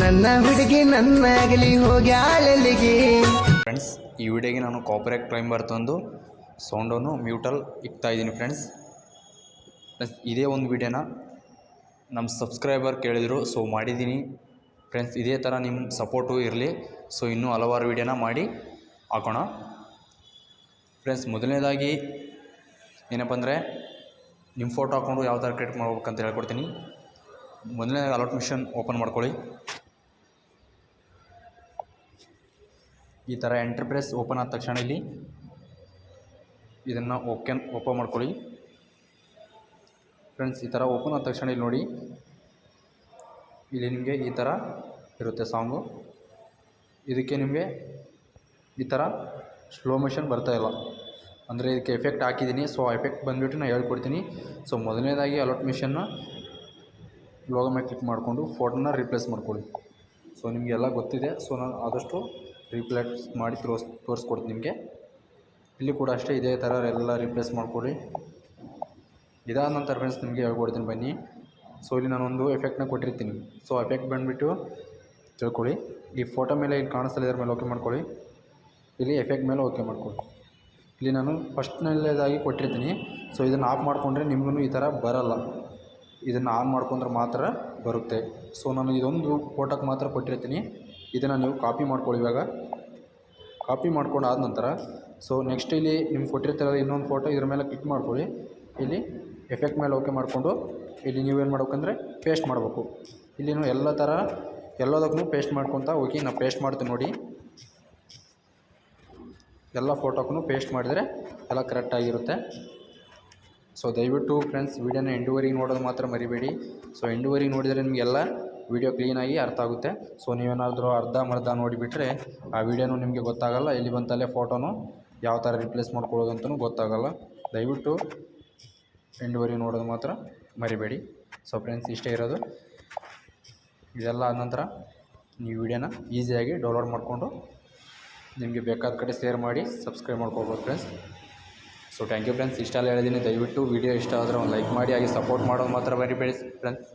ನನ್ನ ಹುಡುಗಿ ನನ್ನಾಗಲಿ ಹೋಗ್ಯಾಳಲ್ಲಿಗೆ ಫ್ರೆಂಡ್ಸ್ ಈ ವಿಡಿಯೋಗೆ ನಾನು ಕಾಪರೇಟ್ ಕ್ಲೈಂಬರ್ ತಂದು ಸೌಂಡನ್ನು ಮ್ಯೂಟಲ್ ಇಕ್ತಾ ಇದ್ದೀನಿ ಫ್ರೆಂಡ್ಸ್ ಪ್ಲಸ್ ಇದೇ ಒಂದು ವಿಡಿಯೋನ ನಮ್ಮ ಸಬ್ಸ್ಕ್ರೈಬರ್ ಕೇಳಿದರು ಸೊ ಮಾಡಿದ್ದೀನಿ. ಫ್ರೆಂಡ್ಸ್ ಇದೇ ಥರ ನಿಮ್ಮ ಸಪೋರ್ಟು ಇರಲಿ ಸೊ ಇನ್ನೂ ಹಲವಾರು ವಿಡಿಯೋನ ಮಾಡಿ ಹಾಕೋಣ. ಫ್ರೆಂಡ್ಸ್ ಮೊದಲನೇದಾಗಿ ಏನಪ್ಪ ಅಂದರೆ ನಿಮ್ಮ ಫೋಟೋ ಹಾಕ್ಕೊಂಡು ಯಾವ ಥರ ಕ್ರಿಯೇಟ್ ಮಾಡ್ಬೇಕಂತ ಹೇಳ್ಕೊಡ್ತೀನಿ. ಮೊದಲನೇದಾಗಿ ಅಲೌಟ್ ಮಿಷನ್ ಓಪನ್ ಮಾಡ್ಕೊಳ್ಳಿ. ಈ ಥರ ಎಂಟರ್ಪ್ರೈಸ್ ಓಪನ್ ಆದ ತಕ್ಷಣ ಇಲ್ಲಿ ಇದನ್ನು ಓಕೆ ಓಪನ್ ಮಾಡ್ಕೊಳ್ಳಿ. ಫ್ರೆಂಡ್ಸ್ ಈ ಥರ ಓಪನ್ ಆದ ತಕ್ಷಣ ಇಲ್ಲಿ ನೋಡಿ. ಇಲ್ಲಿ ನಿಮಗೆ ಈ ಥರ ಇರುತ್ತೆ ಸಾಂಗು. ಇದಕ್ಕೆ ನಿಮಗೆ ಈ ಥರ ಸ್ಲೋ ಮೋಷನ್ ಬರ್ತಾಯಿಲ್ಲ ಅಂದರೆ ಇದಕ್ಕೆ ಎಫೆಕ್ಟ್ ಹಾಕಿದ್ದೀನಿ. ಸೊ ಆ ಎಫೆಕ್ಟ್ ಬಂದುಬಿಟ್ಟು ನಾನು ಹೇಳ್ಕೊಡ್ತೀನಿ. ಸೊ ಮೊದಲನೇದಾಗಿ ಅಲರ್ಟ್ ಮಿಷನ್ನ ಲೋಗೋ ಮೇಲೆ ಕ್ಲಿಕ್ ಮಾಡಿಕೊಂಡು ಫೋಟೋನ ರಿಪ್ಲೇಸ್ ಮಾಡ್ಕೊಳ್ಳಿ. ಸೊ ನಿಮಗೆಲ್ಲ ಗೊತ್ತಿದೆ. ಸೊ ನಾನು ಆದಷ್ಟು ರಿಪ್ಲೇಸ್ ಮಾಡಿ ತೋರಿಸ್, ತೋರಿಸ್ಕೊಡ್ತೀನಿ ನಿಮಗೆ. ಇಲ್ಲಿ ಕೂಡ ಅಷ್ಟೇ ಇದೇ ಥರ ಎಲ್ಲ ರಿಪ್ಲೇಸ್ ಮಾಡಿಕೊಡಿ. ಇದಾದ ನಂತರ ಫ್ರೆಂಡ್ಸ್ ನಿಮಗೆ ಹೇಳ್ಕೊಡ್ತೀನಿ ಬನ್ನಿ. ಸೊ ಇಲ್ಲಿ ನಾನೊಂದು ಎಫೆಕ್ಟ್ನ ಕೊಟ್ಟಿರ್ತೀನಿ. ಸೊ ಎಫೆಕ್ಟ್ ಬಂದುಬಿಟ್ಟು ತಿಳ್ಕೊಳ್ಳಿ. ಈ ಫೋಟೋ ಮೇಲೆ ಇಲ್ಲಿ ಕಾಣಿಸ್ತಲ್ಲ ಇದ್ರ ಮೇಲೆ ಓಕೆ ಮಾಡ್ಕೊಳ್ಳಿ. ಇಲ್ಲಿ ಎಫೆಕ್ಟ್ ಮೇಲೆ ಓಕೆ ಮಾಡ್ಕೊಳ್ಳಿ. ಇಲ್ಲಿ ನಾನು ಫಸ್ಟ್ನಲ್ಲೇದಾಗಿ ಕೊಟ್ಟಿರ್ತೀನಿ. ಸೊ ಇದನ್ನು ಆಫ್ ಮಾಡಿಕೊಂಡ್ರೆ ನಿಮಗೂ ಈ ಥರ ಬರಲ್ಲ. ಇದನ್ನು ಆನ್ ಮಾಡ್ಕೊಂಡ್ರೆ ಮಾತ್ರ ಬರುತ್ತೆ. ಸೊ ನಾನು ಇದೊಂದು ಫೋಟೋಕ್ಕೆ ಮಾತ್ರ ಕೊಟ್ಟಿರ್ತೀನಿ. ಇದನ್ನು ನೀವು ಕಾಪಿ ಮಾಡ್ಕೊಳ್ಳಿ ಇವಾಗ. ಕಾಪಿ ಮಾಡ್ಕೊಂಡು ಆದ ನಂತರ ಸೊ ನೆಕ್ಸ್ಟ್ ಇಲ್ಲಿ ನಿಮ್ಗೆ ಕೊಟ್ಟಿರ್ತಾರೆ ಇನ್ನೊಂದು ಫೋಟೋ ಇದ್ರ ಮೇಲೆ ಕ್ಲಿಕ್ ಮಾಡ್ಕೊಳ್ಳಿ. ಇಲ್ಲಿ ಎಫೆಕ್ಟ್ ಮೇಲೆ ಓಕೆ ಮಾಡಿಕೊಂಡು, ಇಲ್ಲಿ ನೀವೇನು ಮಾಡ್ಬೇಕಂದ್ರೆ ಪೇಸ್ಟ್ ಮಾಡಬೇಕು. ಇಲ್ಲಿ ನೀವು ಎಲ್ಲ ಥರ ಎಲ್ಲದಕ್ಕೂ ಪೇಸ್ಟ್ ಮಾಡ್ಕೊತ ಹೋಗಿ ನಾವು ಪೇಸ್ಟ್ ಮಾಡ್ತೀನಿ ನೋಡಿ. ಎಲ್ಲ ಫೋಟೋಕ್ಕೂ ಪೇಸ್ಟ್ ಮಾಡಿದರೆ ಎಲ್ಲ ಕರೆಕ್ಟಾಗಿರುತ್ತೆ ಸೊ ದಯವಿಟ್ಟು ಫ್ರೆಂಡ್ಸ್ ವೀಡಿಯೋನ ಎಂಡುವರೆಗೆ ನೋಡೋದು ಮಾತ್ರ ಮರಿಬೇಡಿ. ಸೊ ಎಂಡುವರೆಗೆ ನೋಡಿದರೆ ನಿಮಗೆಲ್ಲ ವೀಡಿಯೋ ಕ್ಲೀನಾಗಿ ಅರ್ಥ ಆಗುತ್ತೆ. ಸೊ ನೀವೇನಾದರೂ ಅರ್ಧ ಮರ್ಧ ನೋಡಿಬಿಟ್ರೆ ಆ ವೀಡಿಯೋನೂ ನಿಮಗೆ ಗೊತ್ತಾಗಲ್ಲ, ಎಲ್ಲಿ ಬಂತಲ್ಲೇ ಫೋಟೋನು ಯಾವ ಥರ ರಿಪ್ಲೇಸ್ ಮಾಡ್ಕೊಳ್ಳೋದು ಅಂತಲೂ ಗೊತ್ತಾಗಲ್ಲ. ದಯವಿಟ್ಟು ಎಂಡುವರಿ ನೋಡೋದು ಮಾತ್ರ ಮರಿಬೇಡಿ. ಸೊ ಫ್ರೆಂಡ್ಸ್ ಇಷ್ಟೇ ಇರೋದು. ಇದೆಲ್ಲ ಆದ ನಂತರ ನೀವು ವಿಡಿಯೋನ ಈಸಿಯಾಗಿ ಡೌನ್ಲೋಡ್ ಮಾಡಿಕೊಂಡು ನಿಮಗೆ ಬೇಕಾದ ಕಡೆ ಶೇರ್ ಮಾಡಿ ಸಬ್ಸ್ಕ್ರೈಬ್ ಮಾಡ್ಕೊಬೋದು friends so thank you friends ಇಷ್ಟೆಲ್ಲ ಹೇಳಿದ್ದೀನಿ ದಯವಿಟ್ಟು ವಿಡಿಯೋ ಇಷ್ಟ ಆದರೆ ಒಂದು ಲೈಕ್ ಮಾಡಿ, ಹಾಗೆ ಸಪೋರ್ಟ್ ಮಾಡೋದು ಮಾತ್ರ ಮರಿಬೇಡಿ ಫ್ರೆಂಡ್ಸ್